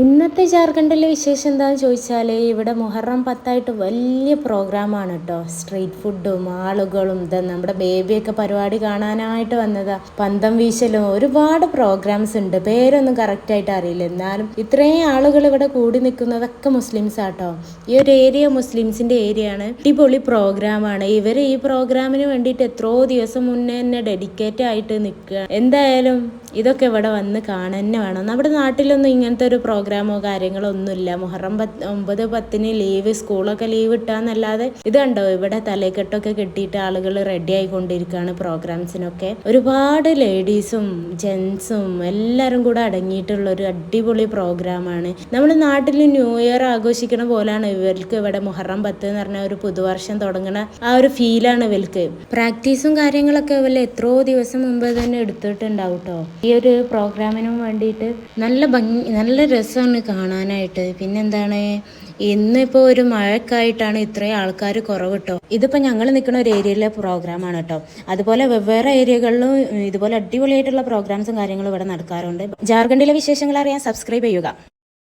ഇന്നത്തെ ജാർഖണ്ഡിലെ വിശേഷം എന്താണെന്ന് ചോദിച്ചാൽ ഇവിടെ മുഹറം പത്തായിട്ട് വലിയ പ്രോഗ്രാമാണ് കേട്ടോ സ്ട്രീറ്റ് ഫുഡും ആളുകളും ഇത് നമ്മുടെ ബേബിയൊക്കെ പരിപാടി കാണാനായിട്ട് വന്നതാ. പന്തം വീശലും ഒരുപാട് പ്രോഗ്രാംസ് ഉണ്ട്. പേരൊന്നും കറക്റ്റായിട്ട് അറിയില്ല. എന്നാലും ഇത്രയും ആളുകൾ ഇവിടെ കൂടി നിൽക്കുന്നതൊക്കെ മുസ്ലിംസ് ആട്ടോ. ഈ ഒരു ഏരിയ മുസ്ലിംസിന്റെ ഏരിയ ആണ്. അടിപൊളി പ്രോഗ്രാമാണ് ഇവർ ഈ പ്രോഗ്രാമിന് വേണ്ടിയിട്ട് എത്രയോ ദിവസം മുന്നേ തന്നെ ഡെഡിക്കേറ്റ് ആയിട്ട് നിൽക്കുക. എന്തായാലും ഇതൊക്കെ ഇവിടെ വന്ന് കാണാൻ വേണം. നമ്മുടെ നാട്ടിലൊന്നും ഇങ്ങനത്തെ ഒരു പ്രോഗ്രാമോ കാര്യങ്ങളോ ഒന്നുമില്ല. മുഹറം പത്ത് ഒമ്പത് പത്തിന് ലീവ് സ്കൂളൊക്കെ ലീവ് ഇട്ടാന്നല്ലാതെ ഇത് കണ്ടോ? ഇവിടെ തലക്കെട്ടൊക്കെ കെട്ടിയിട്ട് ആളുകൾ റെഡി ആയിക്കൊണ്ടിരിക്കുകയാണ് പ്രോഗ്രാംസിനൊക്കെ. ഒരുപാട് ലേഡീസും ജെൻസും എല്ലാവരും കൂടെ അടങ്ങിയിട്ടുള്ള ഒരു അടിപൊളി പ്രോഗ്രാമാണ്. നമ്മുടെ നാട്ടിൽ ന്യൂ ഇയർ ആഘോഷിക്കണ പോലാണ് ഇവർക്ക് ഇവിടെ മുഹറം പത്ത് എന്ന് പറഞ്ഞ ഒരു പുതുവർഷം തുടങ്ങണ ആ ഒരു ഫീലാണ് ഇവർക്ക്. പ്രാക്ടീസും കാര്യങ്ങളൊക്കെ ഇവർ എത്രയോ ദിവസം മുമ്പ് തന്നെ എടുത്തിട്ടുണ്ടാവും കേട്ടോ ഈ ഒരു പ്രോഗ്രാമിനും വേണ്ടിയിട്ട് നല്ല ഭംഗി നല്ല രസമാണ് കാണാനായിട്ട്. പിന്നെന്താണ്? ഇന്നിപ്പോൾ ഒരു മഴക്കായിട്ടാണ് ഇത്രയും ആൾക്കാർ കുറവ് കേട്ടോ ഇതിപ്പോൾ ഞങ്ങൾ നിൽക്കുന്ന ഒരു ഏരിയയിലെ പ്രോഗ്രാമാണ് കേട്ടോ അതുപോലെ വെവ്വേറെ ഏരിയകളിലും ഇതുപോലെ അടിപൊളിയായിട്ടുള്ള പ്രോഗ്രാംസും കാര്യങ്ങളും ഇവിടെ നടക്കാറുണ്ട്. ജാർഖണ്ഡിലെ വിശേഷങ്ങൾ അറിയാൻ സബ്സ്ക്രൈബ് ചെയ്യുക.